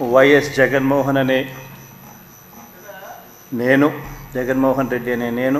YS Jaganmohan అనే నేను జగన్మోహన్ రెడ్డి అనే నేను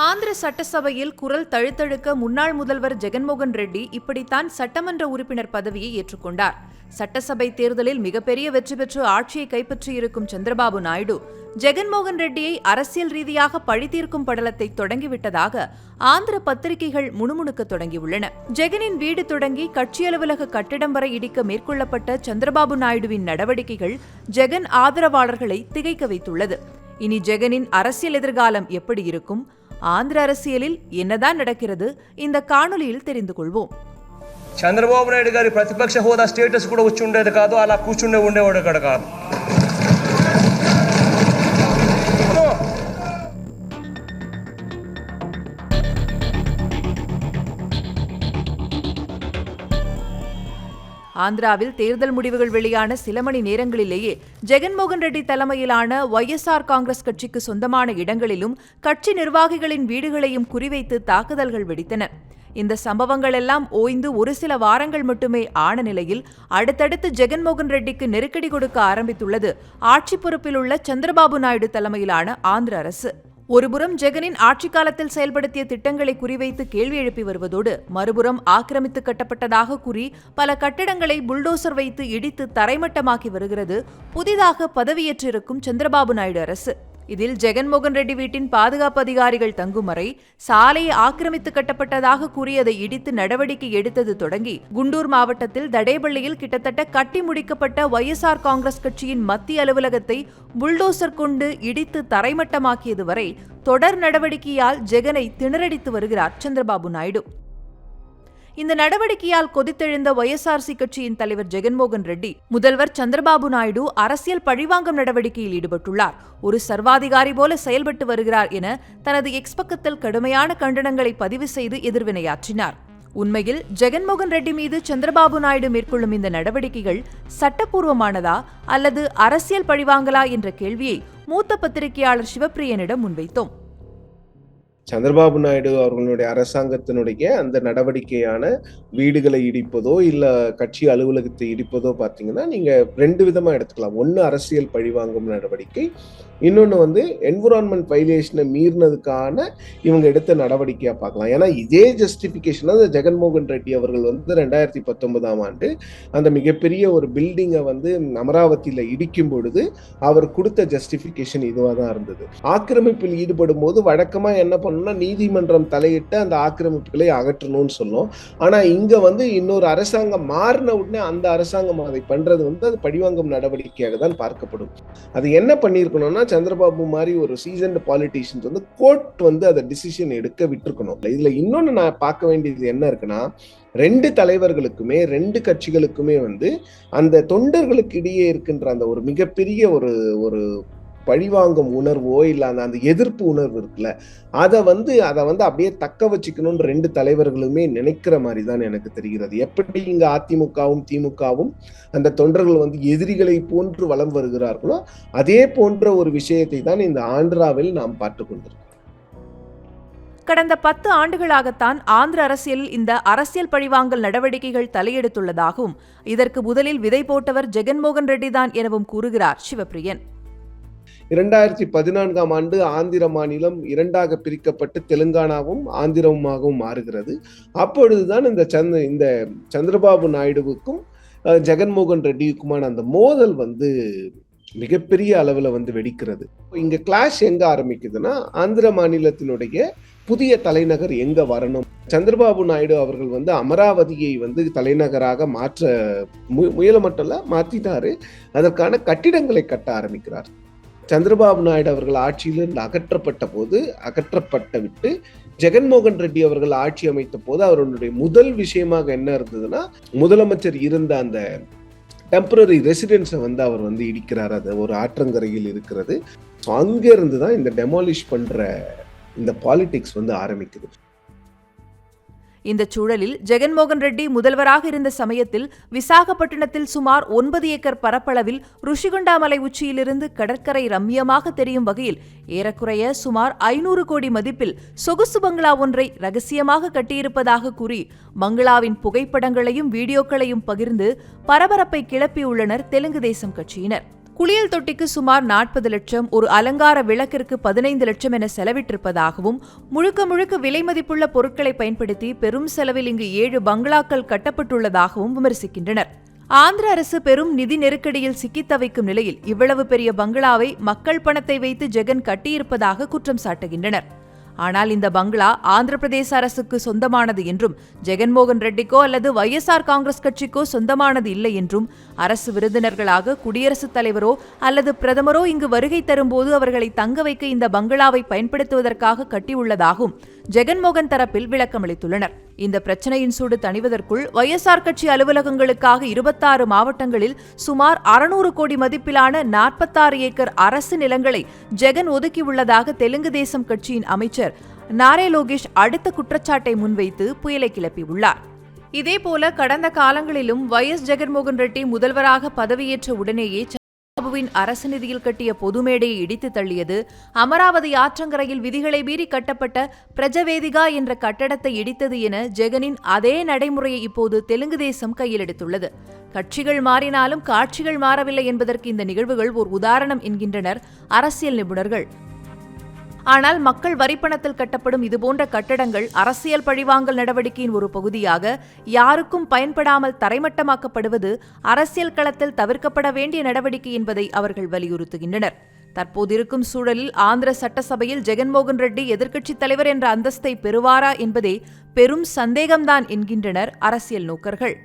ஆந்திர சட்டசபையில் குரல் தழுத்தழுக்க முன்னாள் முதல்வர் ஜெகன்மோகன் ரெட்டி இப்படித்தான் சட்டமன்ற உறுப்பினர் பதவியை ஏற்றுக்கொண்டார் சட்டசபை தேர்தலில் மிகப்பெரிய வெற்றி பெற்று ஆட்சியை கைப்பற்றியிருக்கும் சந்திரபாபு நாயுடு ஜெகன்மோகன் ரெட்டியை அரசியல் ரீதியாக பழித்தீர்க்கும் படலத்தை தொடங்கிவிட்டதாக ஆந்திர பத்திரிகைகள் முணுமுணுக்க தொடங்கியுள்ளன. ஜெகனின் வீடு தொடங்கி கட்சி அலுவலக கட்டிடம் வரை இடிக்க மேற்கொள்ளப்பட்ட சந்திரபாபு நாயுடுவின் நடவடிக்கைகள் ஜெகன் ஆதரவாளர்களை திகைக்க வைத்துள்ளது. இனி ஜெகனின் அரசியல் எதிர்காலம் எப்படி இருக்கும்? ஆந்திர அரசியலில் என்னதான் நடக்கிறது? இந்த காணொலியில் தெரிந்து கொள்வோம். చంద్రబాబు నాయుడు గారి ప్రతిపక్ష హోదా స్టేటస్ కూడా వచ్చి ఉండేది కాదు అలా కూర్చుండే ఉండేవాడు అక్కడ కాదు ஆந்திராவில் தேர்தல் முடிவுகள் வெளியான சில மணி நேரங்களிலேயே ஜெகன்மோகன் ரெட்டி தலைமையிலான ஒய்எஸ்ஆர் காங்கிரஸ் கட்சிக்கு சொந்தமான இடங்களிலும் கட்சி நிர்வாகிகளின் வீடுகளையும் குறிவைத்து தாக்குதல்கள் வெடித்தன இந்த சம்பவங்கள் எல்லாம் ஓய்ந்து ஒரு சில வாரங்கள் மட்டுமே ஆன நிலையில் அடுத்தடுத்து ஜெகன்மோகன் ரெட்டிக்கு நெருக்கடி கொடுக்க ஆரம்பித்துள்ளது. ஆட்சி பொறுப்பில் உள்ள சந்திரபாபு நாயுடு தலைமையிலான ஆந்திர அரசு. ஒருபுறம் ஜெகனின் ஆட்சி காலத்தில் செயல்படுத்திய திட்டங்களை குறிவைத்து கேள்வி எழுப்பி வருவதோடு மறுபுறம் ஆக்கிரமித்து கட்டப்பட்டதாக கூறி பல கட்டிடங்களை புல்டோசர் வைத்து இடித்து தரைமட்டமாக்கி வருகிறது. புதிதாக பதவியேற்றிருக்கும் சந்திரபாபு நாயுடு அரசு. இதில் ஜெகன்மோகன் ரெட்டி வீட்டின் பாதுகாப்பு அதிகாரிகள் தங்கும் வரை சாலையை ஆக்கிரமித்து கட்டப்பட்டதாக கூறியதை இடித்து நடவடிக்கை எடுத்தது தொடங்கி குண்டூர் மாவட்டத்தில் தடேபள்ளியில் கிட்டத்தட்ட கட்டி முடிக்கப்பட்ட ஒய்எஸ்ஆர் காங்கிரஸ் கட்சியின் மத்திய அலுவலகத்தை புல்டோசர் கொண்டு இடித்து தரைமட்டமாக்கியது வரை தொடர் நடவடிக்கையால் ஜெகனை திணறடித்து வருகிறார் சந்திரபாபு நாயுடு. இந்த நடவடிக்கையால் கொதித்தெழுந்த ஒய்எஸ்ஆர்சி கட்சியின் தலைவர் ஜெகன்மோகன் ரெட்டி முதல்வர் சந்திரபாபு நாயுடு அரசியல் பழிவாங்கும் நடவடிக்கையில் ஈடுபட்டுள்ளார். ஒரு சர்வாதிகாரி போல செயல்பட்டு வருகிறார் என தனது எக்ஸ் பக்கத்தில் கடுமையான கண்டனங்களை பதிவு செய்து எதிர்வினையாற்றினார். உண்மையில் ஜெகன்மோகன் ரெட்டி மீது சந்திரபாபு நாயுடு மேற்கொள்ளும் இந்த நடவடிக்கைகள் சட்டப்பூர்வமானதா அல்லது அரசியல் பழிவாங்கலா என்ற கேள்வியை மூத்த பத்திரிகையாளர் சிவப்பிரியனிடம் முன்வைத்தோம். சந்திரபாபு நாயுடு அவர்களுடைய அரசாங்கத்தினுடைய அந்த நடவடிக்கையான வீடுகளை இடிப்பதோ இல்லை கட்சி அலுவலகத்தை இடிப்பதோ பார்த்தீங்கன்னா நீங்கள் ரெண்டு விதமாக எடுத்துக்கலாம். ஒன்று அரசியல் பழிவாங்கும் நடவடிக்கை இன்னொன்று வந்து என்விரான்மெண்ட் வைலேஷனை மீறினதுக்கான இவங்க எடுத்த நடவடிக்கையாக பார்க்கலாம். ஏன்னா இதே ஜஸ்டிஃபிகேஷன் தான் ஜெகன்மோகன் ரெட்டி அவர்கள் வந்து ரெண்டாயிரத்தி பத்தொன்பதாம் ஆண்டு அந்த மிகப்பெரிய ஒரு பில்டிங்கை வந்து அமராவதியில் இடிக்கும் பொழுது அவர் கொடுத்த ஜஸ்டிஃபிகேஷன் இதுவாக தான் இருந்தது. ஆக்கிரமிப்பில் ஈடுபடும் போது வழக்கமாக என்ன பண்ணணும்னா நீதிமன்றம் தலையிட்டு அந்த ஆக்கிரமிப்புகளை அகற்றணும்னு சொல்லும். ஆனா இங்க வந்து இன்னொரு அரசாங்கம் மாறின உடனே அந்த அரசாங்கம் அதை பண்றது வந்து அது பழிவாங்கும் நடவடிக்கையாக தான் பார்க்கப்படும். அது என்ன பண்ணியிருக்கணும்னா சந்திரபாபு மாதிரி ஒரு சீசன்ட் பாலிட்டிஷியன்ஸ் வந்து கோர்ட் வந்து அதை டிசிஷன் எடுக்க விட்டுருக்கணும். இதுல இன்னொன்னு நான் பார்க்க வேண்டியது என்ன இருக்குன்னா ரெண்டு தலைவர்களுக்குமே ரெண்டு கட்சிகளுக்குமே வந்து அந்த தொண்டர்களுக்கு இடையே இருக்கின்ற அந்த ஒரு மிகப்பெரிய ஒரு ஒரு பழிவாங்கும் உணர்வோ இல்லை அந்த அந்த எதிர்ப்பு உணர்வு இருக்குல்ல அதை வந்து அதை வந்து அப்படியே தக்க வச்சுக்கணும்னு ரெண்டு தலைவர்களுமே நினைக்கிற மாதிரி தான் எனக்கு தெரிகிறது. எப்படி இங்க அதிமுகவும் திமுகவும் அந்த தொண்டர்கள் வந்து எதிரிகளை போன்று வலம் வருகிறார்களோ அதே போன்ற ஒரு விஷயத்தை தான் இந்த ஆந்திராவில் நாம் பார்த்து கொண்டிருக்கோம் கடந்த பத்து ஆண்டுகளாகத்தான் ஆந்திர அரசியலில் இந்த அரசியல் பழிவாங்கல் நடவடிக்கைகள் தலையெடுத்துள்ளதாகவும் இதற்கு முதலில் விதை போட்டவர் ஜெகன்மோகன் ரெட்டி தான் எனவும் கூறுகிறார் சிவப்பிரியன். இரண்டாயிரத்தி பதினான்காம் ஆண்டு ஆந்திர மாநிலம் இரண்டாக பிரிக்கப்பட்டு தெலுங்கானாவும் ஆந்திரவுமாகவும் மாறுகிறது. அப்பொழுதுதான் இந்த சந்த இந்த சந்திரபாபு நாயுடுவுக்கும் ஜெகன்மோகன் ரெட்டிக்குமான அந்த மோதல் வந்து மிகப்பெரிய அளவில் வந்து வெடிக்கிறது. இங்க கிளாஷ் எங்க ஆரம்பிக்குதுன்னா ஆந்திர மாநிலத்தினுடைய புதிய தலைநகர் எங்க வரணும்? சந்திரபாபு நாயுடு அவர்கள் வந்து அமராவதியை வந்து தலைநகராக மாற்ற மு- முயல மட்டும் இல்ல மாத்திட்டாரு. அதற்கான கட்டிடங்களை கட்ட ஆரம்பிக்கிறார். சந்திரபாபு நாயுடு அவர்கள் ஆட்சியிலிருந்து அகற்றப்பட்ட போது அகற்றப்பட்ட விட்டு ஜெகன்மோகன் ரெட்டி அவர்கள் ஆட்சி அமைத்த போது அவர்களுடைய முதல் விஷயமாக என்ன இருந்ததுன்னா முதலமைச்சர் இருந்த அந்த டெம்பரரி ரெசிடென்ஸை வந்து அவர் வந்து இடிக்கிறார். அது ஒரு ஆற்றங்கரையில் இருக்கிறது. ஸோ அங்கேருந்து தான் இந்த டெமாலிஷ் பண்ணுற இந்த பாலிடிக்ஸ் வந்து ஆரம்பிக்குது. இந்த சூழலில் ஜெகன்மோகன் ரெட்டி முதல்வராக இருந்த சமயத்தில் விசாகப்பட்டினத்தில் சுமார் ஒன்பது ஏக்கர் பரப்பளவில் ருஷிகொண்டாமலை உச்சியிலிருந்து கடற்கரை ரம்மியமாக தெரியும் வகையில் ஏறக்குறைய சுமார் ஐநூறு கோடி மதிப்பில் சொகுசு பங்களா ஒன்றை ரகசியமாக கட்டியிருப்பதாக கூறி பங்களாவின் புகைப்படங்களையும் வீடியோக்களையும் பகிர்ந்து பரபரப்பை கிளப்பியுள்ளனர் தெலுங்கு தேசம் கட்சியினர். குளியல் தொட்டிக்கு சுமார் நாற்பது லட்சம் ஒரு அலங்கார விளக்கிற்கு பதினைந்து லட்சம் என செலவிட்டிருப்பதாகவும் முழுக்க முழுக்க விலை மதிப்புள்ள பொருட்களை பயன்படுத்தி பெரும் செலவில் இங்கு ஏழு பங்களாக்கள் கட்டப்பட்டுள்ளதாகவும் விமர்சிக்கின்றனர். ஆந்திர அரசு பெரும் நிதி நெருக்கடியில் சிக்கித் தவிக்கும் நிலையில் இவ்வளவு பெரிய பங்களாவை மக்கள் பணத்தை வைத்து ஜெகன் கட்டியிருப்பதாக குற்றம் சாட்டுகின்றனர். ஆனால் இந்த பங்களா ஆந்திர பிரதேச அரசுக்கு சொந்தமானது என்றும் ஜெகன்மோகன் ரெட்டிக்கோ அல்லது வைஎஸ்ஆர் காங்கிரஸ் கட்சிக்கோ சொந்தமானது இல்லை என்றும் அரசு விருந்தினர்களாக குடியரசுத் தலைவரோ அல்லது பிரதமரோ இங்கு வருகை தரும்போது அவர்களை தங்க வைக்க இந்த பங்களாவை பயன்படுத்துவதற்காக கட்டியுள்ளதாகவும் ஜெகன்மோகன் தரப்பில் விளக்கமளித்துள்ளனர். இந்த பிரச்சனையின் சூடு தணிவதற்குள் வைஎஸ்ஆர் கட்சி அலுவலகங்களுக்காக இருபத்தாறு மாவட்டங்களில் சுமார் அறுநூறு கோடி மதிப்பிலான நாற்பத்தாறு ஏக்கர் அரசு நிலங்களை ஜெகன் ஒதுக்கியுள்ளதாக தெலுங்கு தேசம் கட்சியின் அமைச்சர் நாரே லோகேஷ் அடுத்த குற்றச்சாட்டை முன்வைத்து புயலை கிளப்பியுள்ளார். இதேபோல கடந்த காலங்களிலும் வை எஸ் ஜெகன்மோகன் ரெட்டி முதல்வராக பதவியேற்ற உடனேயே பாபுவின் அரசு நிதியில் கட்டிய பொது மேடையை இடித்து தள்ளியது. அமராவதி ஆற்றங்கரையில் விதிகளை மீறி கட்டப்பட்ட பிரஜவேதிகா என்ற கட்டடத்தை இடித்தது என ஜெகனின் அதே நடைமுறையை இப்போது தெலுங்கு தேசம் கையில் எடுத்துள்ளது கட்சிகள் மாறினாலும் காட்சிகள் மாறவில்லை என்பதற்கு இந்த நிகழ்வுகள் ஓர் உதாரணம் என்கின்றனர் அரசியல் நிபுணர்கள். ஆனால் மக்கள் வரிப்பணத்தில் கட்டப்படும் இதுபோன்ற கட்டடங்கள் அரசியல் பழிவாங்கல் நடவடிக்கையின் ஒரு பகுதியாக யாருக்கும் பயன்படாமல் தரைமட்டமாக்கப்படுவது அரசியல் களத்தில் தவிர்க்கப்பட வேண்டிய நடவடிக்கை என்பதை அவர்கள் வலியுறுத்துகின்றனர். தற்போதிருக்கும் சூழலில் ஆந்திர சட்டசபையில் ஜெகன்மோகன் ரெட்டி எதிர்க்கட்சித் தலைவர் என்ற அந்தஸ்தை பெறுவாரா என்பதே பெரும் சந்தேகம்தான் என்கின்றனர் அரசியல் நோக்கர்கள்.